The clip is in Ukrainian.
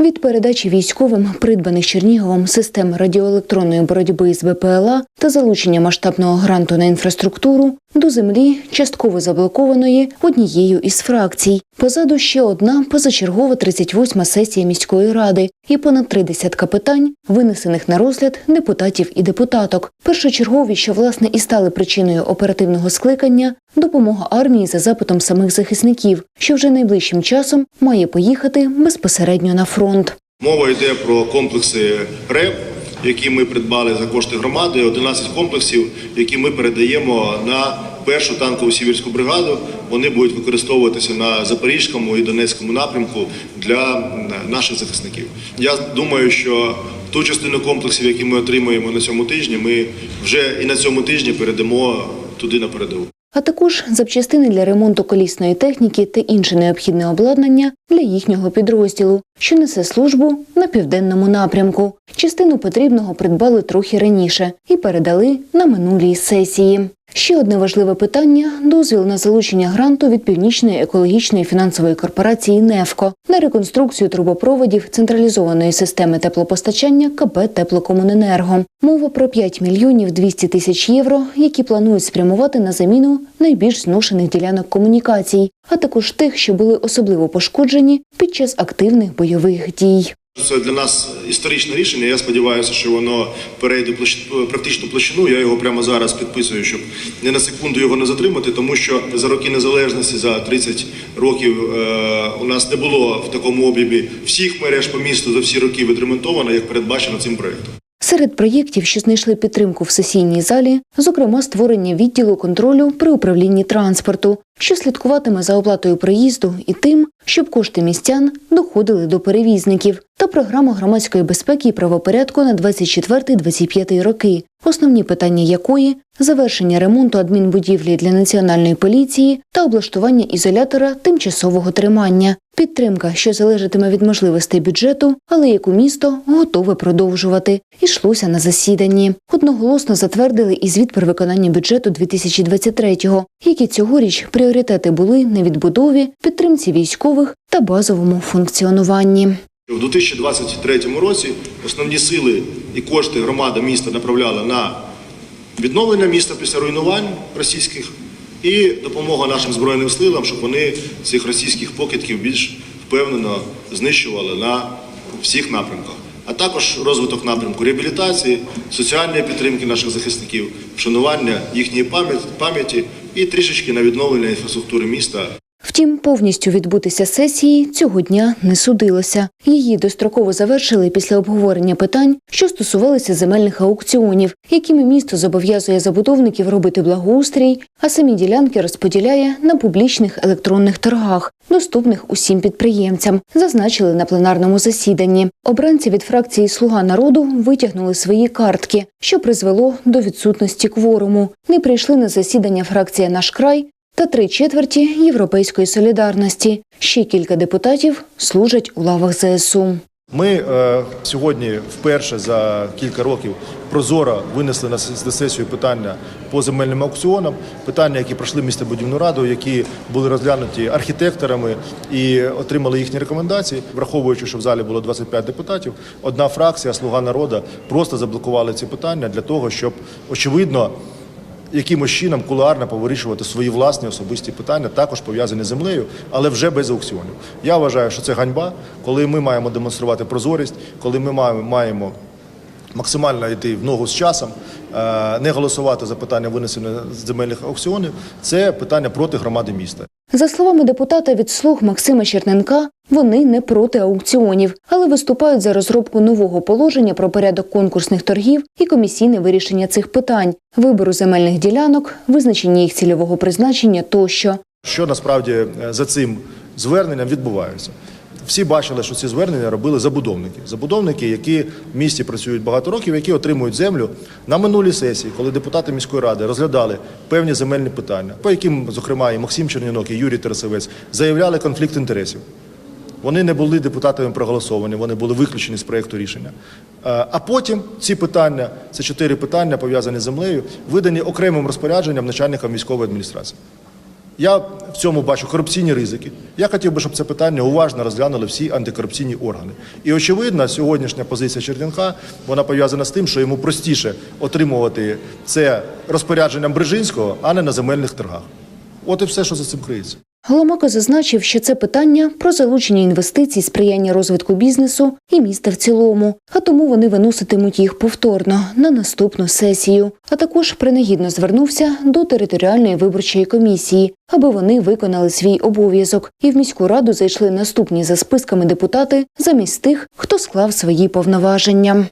Від передачі військовим, придбаних Черніговом систем радіоелектронної боротьби з БПЛА та залучення масштабного гранту на інфраструктуру до землі, частково заблокованої однією із фракцій. Позаду ще одна позачергова 38-ма сесія міської ради і понад три десятка питань, винесених на розгляд депутатів і депутаток. Першочергові, що власне і стали причиною оперативного скликання, допомога армії за запитом самих захисників, що вже найближчим часом має поїхати безпосередньо на фронт. Мова йде про комплекси РЕП, які ми придбали за кошти громади, 11 комплексів, які ми передаємо на першу танкову сіверську бригаду. Вони будуть використовуватися на Запорізькому і Донецькому напрямку для наших захисників. Я думаю, що ту частину комплексів, які ми отримуємо на цьому тижні, ми вже і на цьому тижні передамо туди на передову. А також запчастини для ремонту колісної техніки та інше необхідне обладнання для їхнього підрозділу, що несе службу на південному напрямку. Частину потрібного придбали трохи раніше і передали на минулій сесії. Ще одне важливе питання дозвіл на залучення гранту від північної екологічної фінансової корпорації НЕФКО на реконструкцію трубопроводів централізованої системи теплопостачання КП Теплокомуненерго. Мова про 5 мільйонів 200 тисяч євро, які планують спрямувати на заміну найбільш зношених ділянок комунікацій, а також тих, що були особливо пошкоджені під час активних бойових дій. Це для нас історичне рішення. Я сподіваюся, що воно перейде практичну площину. Я його прямо зараз підписую, щоб не на секунду його не затримати, тому що за роки незалежності, за 30 років е, у нас не було в такому об'ємі всіх мереж по місту за всі роки відремонтовано, як передбачено цим проектом. Серед проєктів, що знайшли підтримку в сесійній залі, зокрема створення відділу контролю при управлінні транспорту, що слідкуватиме за оплатою проїзду і тим, щоб кошти містян доходили до перевізників, та програма громадської безпеки і правопорядку на 24-25 роки, основні питання якої завершення ремонту адмінбудівлі для національної поліції та облаштування ізолятора тимчасового тримання, підтримка, що залежатиме від можливостей бюджету, але яку місто готове продовжувати. Ішлося на засіданні. Одноголосно затвердили і звіт про виконання бюджету 2023-го, які цьогоріч пріоритети були на відбудові, підтримці військових та базовому функціонуванні. У 2023 році основні сили і кошти громада міста направляла на відновлення міста після руйнувань російських і допомога нашим збройним силам, щоб вони цих російських покидків більш впевнено знищували на всіх напрямках. А також розвиток напрямку реабілітації, соціальної підтримки наших захисників, вшанування їхньої пам'яті і трішечки на відновлення інфраструктури міста Втім, повністю відбутися сесії цього дня не судилося. Її достроково завершили після обговорення питань, що стосувалися земельних аукціонів, якими місто зобов'язує забудовників робити благоустрій, а самі ділянки розподіляє на публічних електронних торгах, доступних усім підприємцям, зазначили на пленарному засіданні. Обранці від фракції Слуга народу витягнули свої картки, що призвело до відсутності кворуму. Не прийшли на засідання фракція Наш край та три четверті європейської солідарності. Ще кілька депутатів служать у лавах ЗСУ. Ми е, сьогодні вперше за кілька років прозоро винесли на сесію питання по земельним аукціонам, питання, які пройшли містобудівну раду, які були розглянуті архітекторами і отримали їхні рекомендації, враховуючи, що в залі було 25 депутатів. Одна фракція Слуга народу просто заблокували ці питання для того, щоб очевидно якимось чином кулуарно повирішувати свої власні особисті питання, також пов'язані з землею, але вже без аукціонів. Я вважаю, що це ганьба, коли ми маємо демонструвати прозорість, коли ми маємо- максимально йти в ногу з часом, е, не голосувати за питання винесення земельних аукціонів. Це питання проти громади міста. За словами депутата від слуг Максима Черненка, вони не проти аукціонів, але виступають за розробку нового положення про порядок конкурсних торгів і комісійне вирішення цих питань, вибору земельних ділянок, визначення їх цільового призначення тощо. Що насправді е, за цим зверненням відбувається? Всі бачили, що ці звернення робили забудовники. Забудовники, які в місті працюють багато років, які отримують землю на минулій сесії, коли депутати міської ради розглядали певні земельні питання, по яким, зокрема, і Максим Чернінок, і Юрій Тарасовець заявляли конфлікт інтересів. Вони не були депутатами проголосовані, вони були виключені з проєкту рішення. Е, А потім ці питання, це чотири питання пов'язані з землею, видані окремим розпорядженням начальника військової адміністрації. Я в цьому бачу корупційні ризики. Я хотів би, щоб це питання уважно розглянули всі антикорупційні органи. І очевидно, сьогоднішня позиція Черненка вона пов'язана з тим, що йому простіше отримувати це розпорядженням Брижинського, а не на земельних торгах. От і все, що за цим криється. Голомако зазначив, що це питання про залучення інвестицій, сприяння розвитку бізнесу і міста в цілому, а тому вони виноситимуть їх повторно на наступну сесію. А також принагідно звернувся до територіальної виборчої комісії, аби вони виконали свій обов'язок, і в міську раду зайшли наступні за списками депутати замість тих, хто склав свої повноваження.